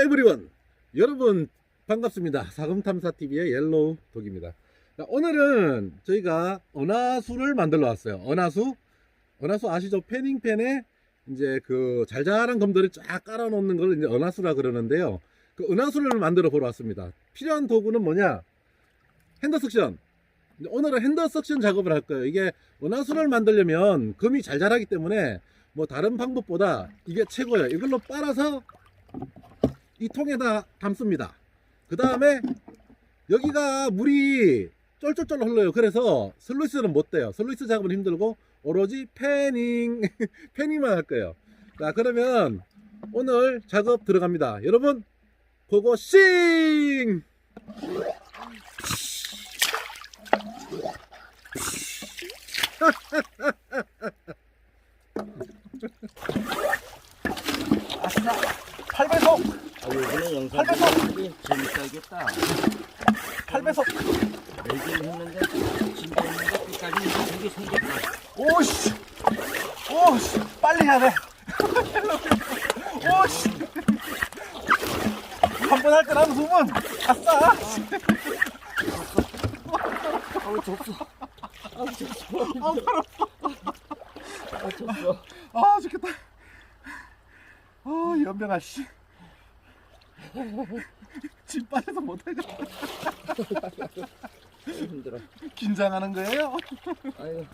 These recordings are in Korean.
에브리원 여러분 반갑습니다. 사금탐사TV의 옐로우 독입니다. 자, 오늘은 저희가 은하수를 만들러 왔어요. 은하수? 은하수 아시죠? 패닝펜에 이제 그 잘잘한 검들을 쫙 깔아 놓는 걸 이제 은하수라 그러는데요. 그 은하수를 만들어 보러 왔습니다. 필요한 도구는 뭐냐? 핸더 석션. 이제 오늘은 핸더 석션 작업을 할 거예요. 이게 은하수를 만들려면 금이 잘 자라기 때문에 뭐 다른 방법보다 이게 최고예요. 이걸로 빨아서 이 통에다 담습니다. 그 다음에 여기가 물이 쫄쫄쫄 흘러요. 그래서 슬루이스는 못 돼요. 슬루이스 작업은 힘들고 오로지 패닝 패닝만 할 거예요. 자 그러면 오늘 작업 들어갑니다. 여러분 고고싱! 아싸 8배속 아, 요번에 영상! 보기 재밌어야겠다. 8배속 내긴 했는데 진짜 했는데 끝까지 되게 생겼다. 오씨 오씨 빨리 해야 돼 오씨 한 번 할때 나는 두번 아싸 아우 졌어. 아우 졌어. 아팔아 졌어. 아 죽겠다 아 연병아 씨 집 빨려서 못하겠다 힘들어. 긴장하는 거예요? 아유.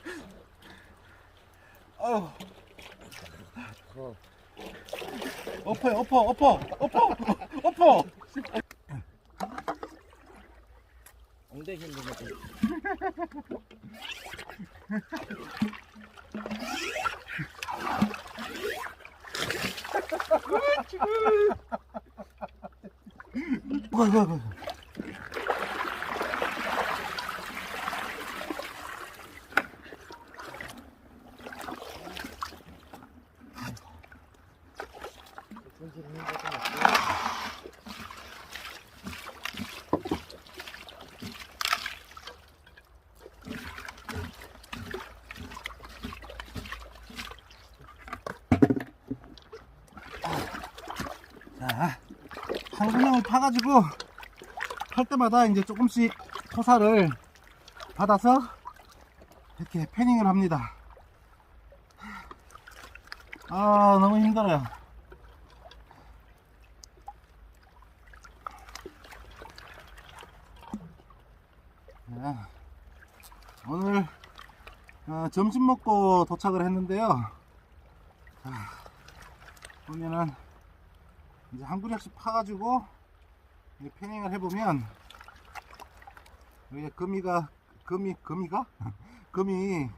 아유 더. 엎어요 엎어 엎어 엎어 엎어 엉덩이 힘들어. 아이고 아이고 아이고. 없고. 자, 한근형을 파가지고 할 때마다 이제 조금씩 토사를 받아서 이렇게 패닝을 합니다. 아, 너무 힘들어요. 자, 오늘 어, 점심 먹고 도착을 했는데요. 자, 보면은 이제 한 구력씩 파가지고 이 패닝을 해보면 여기 금이가 금이 금이가 금이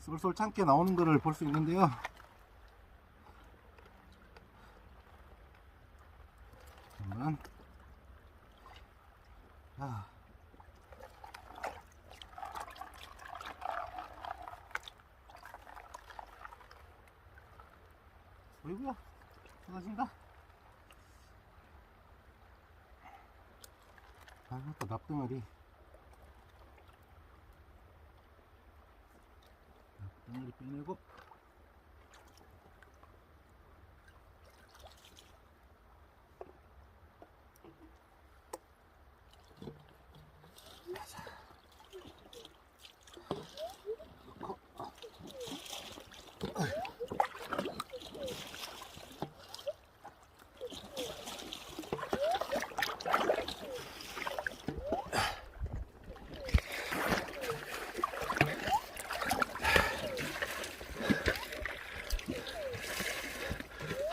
솔솔 참게 나오는 것을 볼 수 있는데요. 한번 자. 어이구야 수 고하십니다. 아, 또 납덩어리. 납덩어리 빼내고. 가자.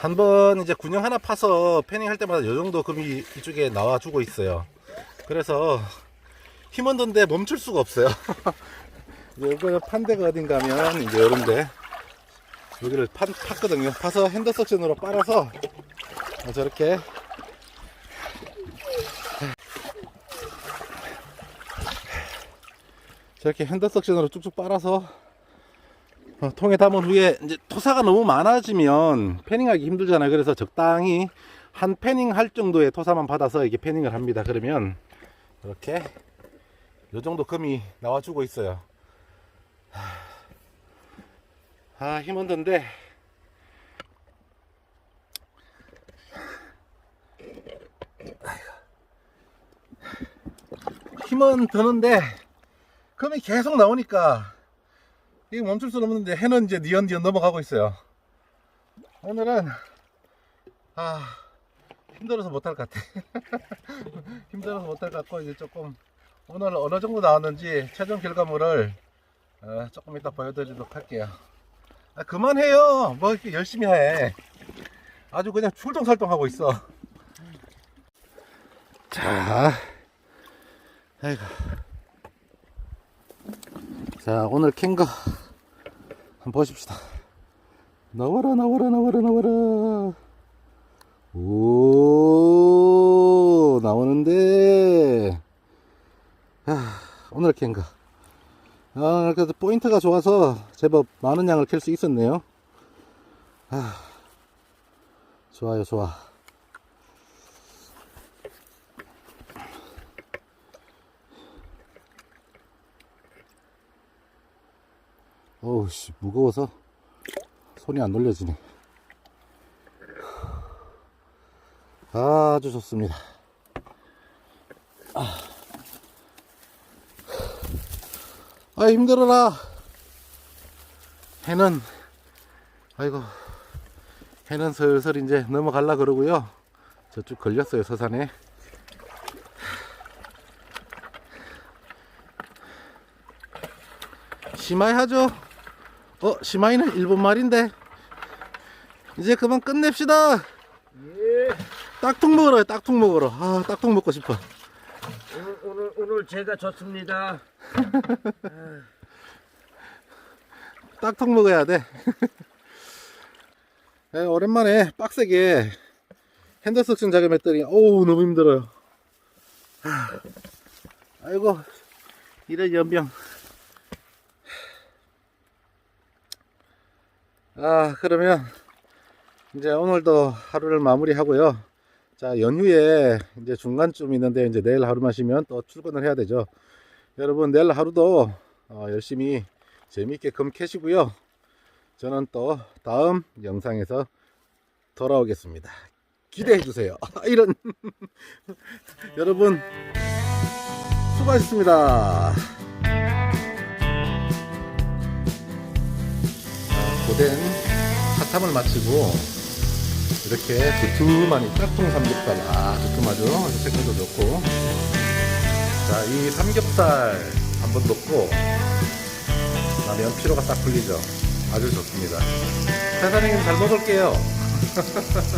한번 이제 군용 하나 파서 패닝 할 때마다 요 정도 금이 이쪽에 나와 주고 있어요. 그래서 힘없는데 멈출 수가 없어요. 이거 판 데가 어딘가 하면 이제 요런데 여기를 판, 팠거든요. 파서 핸드 석션으로 빨아서 저렇게 저렇게 핸드 석션으로 쭉쭉 빨아서 어, 통에 담은 뭐 후에 이제 토사가 너무 많아지면 패닝하기 힘들잖아요. 그래서 적당히 한 패닝 할 정도의 토사만 받아서 이게 패닝을 합니다. 그러면 이렇게 요 정도 금이 나와주고 있어요. 아, 힘든데. 힘은 드는데 금이 계속 나오니까 이게 멈출 수는 없는데 해는 이제 니언니언 넘어가고 있어요. 오늘은 아 힘들어서 못할 것 같아. 힘들어서 못할 것 같고 이제 조금 오늘 어느 정도 나왔는지 최종 결과물을 어, 조금 이따 보여드리도록 할게요. 아, 그만해요. 뭐 이렇게 열심히 해. 아주 그냥 출동살동 하고 있어. 자, 아이고. 자, 오늘 캔거 한번 보십시다. 나와라, 나와라, 나와라, 나와라. 오, 나오는데. 아, 오늘 캔 거. 아, 그래도 포인트가 좋아서 제법 많은 양을 캘 수 있었네요. 아, 좋아요, 좋아. 어우, 씨, 무거워서 손이 안 놀려지네. 아주 좋습니다. 아, 힘들어라. 해는, 아이고, 해는 슬슬 이제 넘어갈라 그러고요. 저쪽 걸렸어요, 서산에. 시마이 하죠? 어, 시마이는 일본 말인데. 이제 그만 끝냅시다. 예. 딱통 먹으러, 딱통 먹으러. 아, 딱통 먹고 싶어. 오늘 오늘 오늘 제가 좋습니다. 딱통 먹어야 돼. 네, 오랜만에 빡세게 핸드 석션 작업했더니 어우 너무 힘들어요. 하, 아이고 이런 연병. 아 그러면 이제 오늘도 하루를 마무리하고요. 자 연휴에 이제 중간쯤 있는데 이제 내일 하루만 쉬면 또 출근을 해야 되죠. 여러분 내일 하루도 어, 열심히 재미있게 금 캐시고요. 저는 또 다음 영상에서 돌아오겠습니다. 기대해 주세요. 이런 여러분 수고하셨습니다. 고된 사탐을 마치고 이렇게 두툼한 이 짝퉁 삼겹살 아 두툼하죠 색깔도 좋고 자 이 삼겹살 한번 넣고 나면 피로가 딱 풀리죠. 아주 좋습니다. 사장님 잘 먹을게요.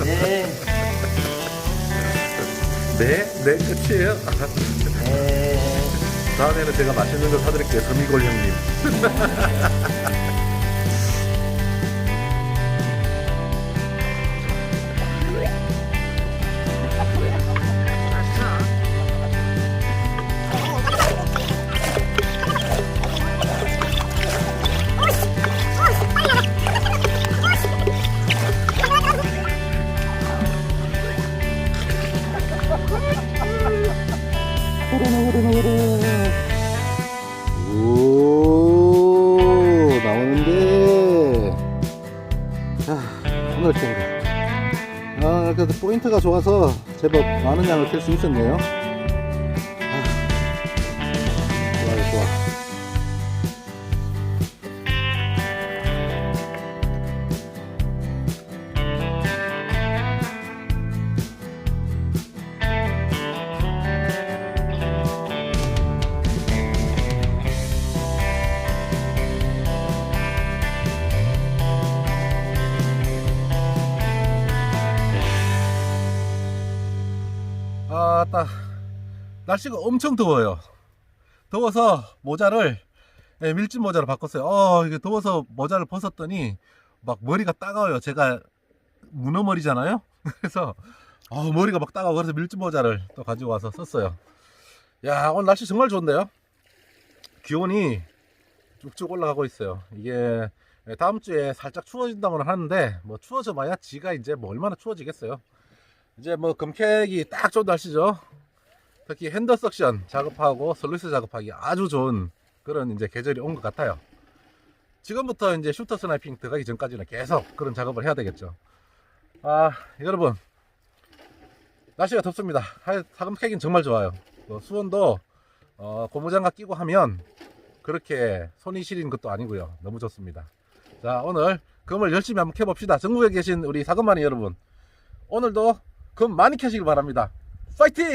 네. 네, 네 끝이에요. 네. 다음에는 제가 맛있는 거 사드릴게요. 서미골 형님. 자 오늘 캔거 아 그래도 포인트가 좋아서 제법 많은 양을 캘 수 있었네요 날씨가 엄청 더워요. 더워서 모자를 예, 밀짚 모자로 바꿨어요. 어 이게 더워서 모자를 벗었더니 막 머리가 따가워요. 제가 문어머리잖아요? 그래서 어, 머리가 막 따가워. 그래서 밀짚 모자를 또 가지고 와서 썼어요. 야 오늘 날씨 정말 좋은데요? 기온이 쭉쭉 올라가고 있어요. 이게 예, 다음 주에 살짝 추워진다고는 하는데 뭐 추워져 봐야 지가 이제 뭐 얼마나 추워지겠어요? 이제 뭐 금캐기 딱 좋은 날씨죠. 특히 핸더 석션 작업하고 슬루이스 작업하기 아주 좋은 그런 이제 계절이 온 것 같아요. 지금부터 이제 슈터 스나이핑 들어가기 전까지는 계속 그런 작업을 해야 되겠죠. 아 여러분 날씨가 덥습니다. 하- 사금 캐기는 정말 좋아요. 뭐 수온도 어, 고무장갑 끼고 하면 그렇게 손이 시린 것도 아니고요. 너무 좋습니다. 자, 오늘 금을 열심히 한번 캐봅시다. 전국에 계신 우리 사금마니 여러분. 오늘도 금 많이 캐시길 바랍니다. 파이팅!